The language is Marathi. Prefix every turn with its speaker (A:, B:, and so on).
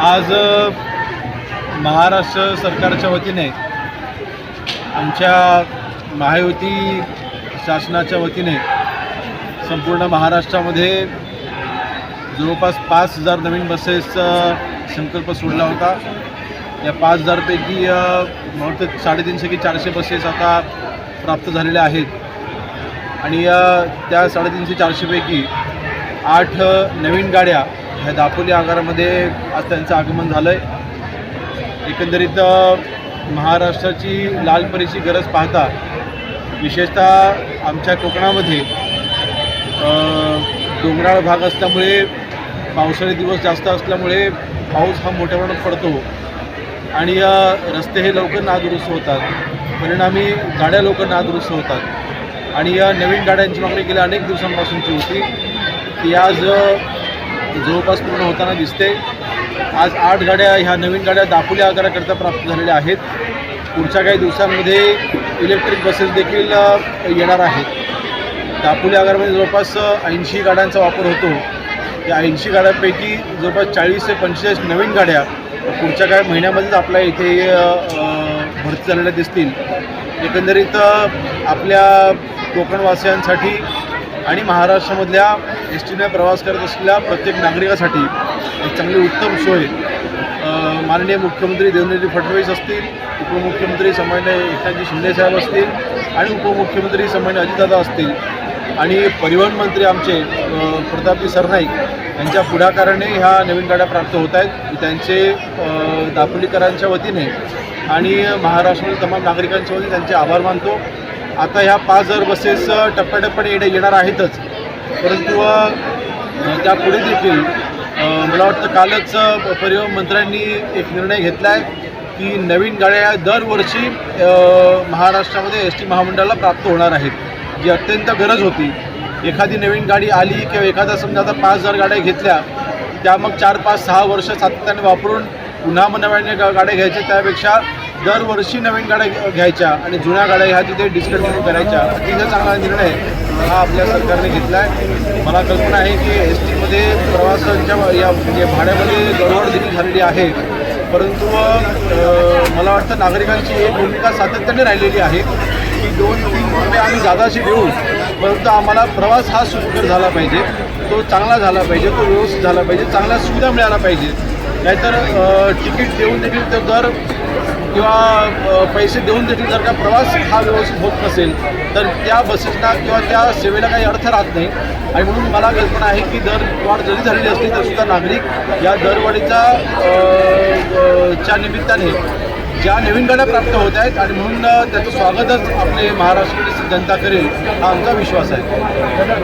A: आज महाराष्ट्र सरकारच्या वतीने आमच्या महायुती शासनाच्या वतीने संपूर्ण महाराष्ट्रामध्ये जवळपास पाच हजार नवीन बसेसचा संकल्प सोडला होता. या पाच हजारपैकी अ, साडेतीनशे की चारशे बसेस आता प्राप्त झालेल्या आहेत. आणि या त्या साडेतीनशे चारशेपैकी आठ नवीन गाड्या ह्या दापोली आगारामध्ये आज त्यांचं आगमन झालं आहे एकंदरीत महाराष्ट्राची महाराष्ट्राची लालपरीची गरज पाहता विशेषतः आमच्या कोकणामध्ये डोंगराळ भाग असल्यामुळे पावसाळी दिवस जास्त असल्यामुळे पाऊस हा मोठ्या प्रमाणात पडतो आणि रस्ते हे लवकर नादुरुस्त होतात. परिणामी गाड्या लवकर नादुरुस्त होतात. आणि या नवीन गाड्यांची मागणी गेल्या अनेक दिवसांपासूनची होती ती आज जवळपास पूर्ण होताना दिसते. आज आठ गाड्या ह्या नवीन गाड्या दापोली आगाराकरता प्राप्त झालेल्या आहेत. पुढच्या काही दिवसांमध्ये इलेक्ट्रिक बसेस देखील येणार आहेत. दापोली आगारामध्ये जवळपास ऐंशी गाड्यांचा वापर होतो. या ऐंशी गाड्यांपैकी जवळपास चाळीस ते पंचेचाळीस नवीन गाड्या पुढच्या काही महिन्यामध्येच आपल्या इथे भरती झालेल्या दिसतील. एकंदरीत आपल्या कोकणवासियांसाठी आणि महाराष्ट्रामधल्या एस टीने प्रवास करत असलेल्या प्रत्येक नागरिकासाठी एक चांगली उत्तम सोय माननीय मुख्यमंत्री देवेंद्रजी फडणवीस असतील उपमुख्यमंत्री सामान्य एकनाथजी शिंदेसाहेब असतील आणि उपमुख्यमंत्री सामान्य अजितदादा असतील आणि परिवहन मंत्री आमचे प्रतापजी सरनाईक यांच्या पुढाकाराने ह्या नवीन गाड्या प्राप्त होत आहेत. त्यांचे दापोलीकरांच्या वतीने आणि महाराष्ट्रातील तमाम नागरिकांच्या वतीने त्यांचे आभार मानतो. आता ह्या पाच हजार बसेस अ, टप्प्याटप्प्याने येणे येणार आहेतच. परंतु त्यापुढे देखील मला वाटतं कालच परिवहन मंत्र्यांनी एक निर्णय घेतला आहे की नवीन गाड्या दरवर्षी महाराष्ट्रामध्ये एस टी महामंडळाला प्राप्त होणार आहेत जी अत्यंत गरज होती. एखादी नवीन गाडी आली किंवा एखादा समजा आता पाच हजार गाड्या घेतल्या त्या मग चार पाच सहा वर्ष सातत्याने वापरून पुन्हा मग नव्याने गा- गाड्या घ्यायच्या त्यापेक्षा दरवर्षी नवीन गाड्या घ्यायच्या आणि जुन्या गाड्या ह्या तिथे डिस्कंटिन्यू करायच्या. अतिशय चांगला निर्णय हा आपल्या सरकारने घेतला आहे मला कल्पना आहे की एस टीमध्ये प्रवासांच्या या म्हणजे भाड्यामध्ये गडबड देखील झालेली आहे. परंतु मला वाटतं नागरिकांची एक भूमिका सातत्याने राहिलेली आहे की दोन तीन रुपये आम्ही जादाशी देऊ. परंतु आम्हाला प्रवास हा सुखकर झाला पाहिजे. तो चांगला झाला पाहिजे तो व्यवस्थित झाला पाहिजे चांगल्या सुविधा मिळायला पाहिजे. नाहीतर तिकीट देऊन देखील तो दर किंवा पैसे देऊन देखील जर का प्रवास हा व्यवस्थित होत नसेल तर त्या बसेसना किंवा त्या सेवेला काही अर्थ राहत नाही. आणि म्हणून मला कल्पना आहे की दर वाढ जरी झालेली असली तर सुद्धा नागरिक या दरवाढीचा च्या निमित्ताने ज्या नवीन गाड्या प्राप्त होत आहेत आणि म्हणून त्याचं स्वागतच आपले महाराष्ट्राची जनता करेल हा आमचा विश्वास आहे.